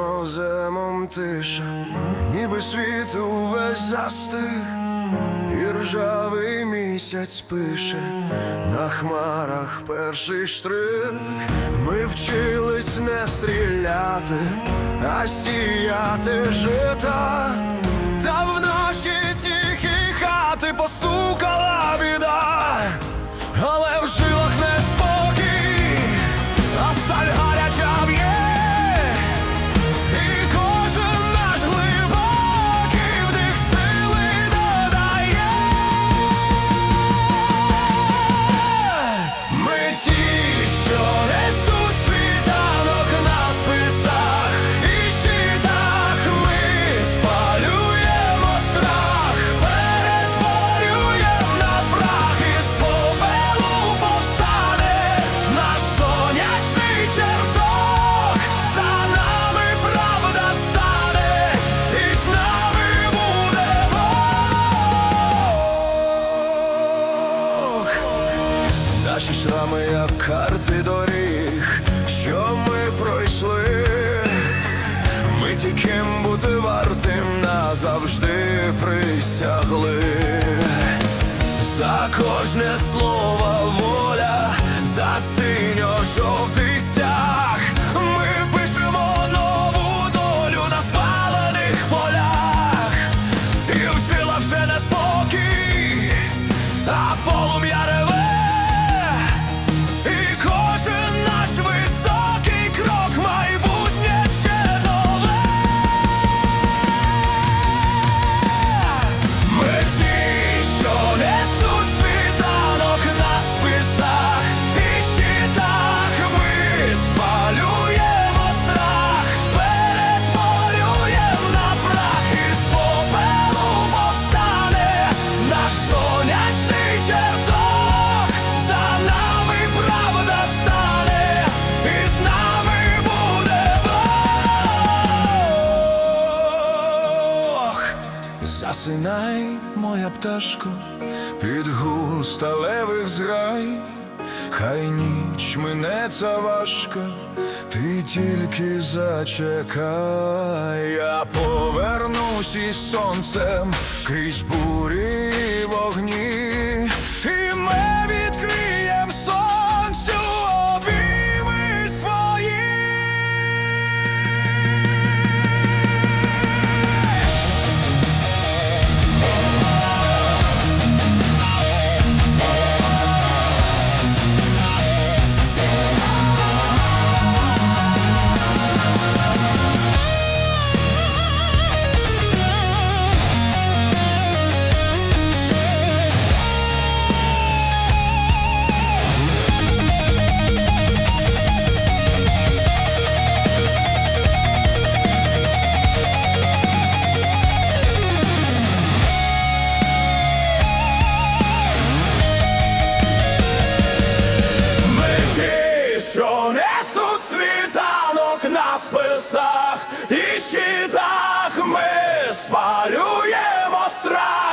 мороземом тиша, ніби світ увесь застиг, і ржавий місяць пише, на хмарах перший штрих, ми вчились не стріляти, а сіяти жита. наші шрами, як карти доріг, що ми пройшли, ми тільки бути вартим назавжди присягли, за кожне слово воля, за синьо жовтий засинай, моя пташко, під гул сталевих зграй, хай ніч минеться важко, ти тільки зачекай, я повернусь із сонцем крізь бурі. тут світанок на списах і щитах ми спалюємо страх.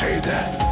şeyde.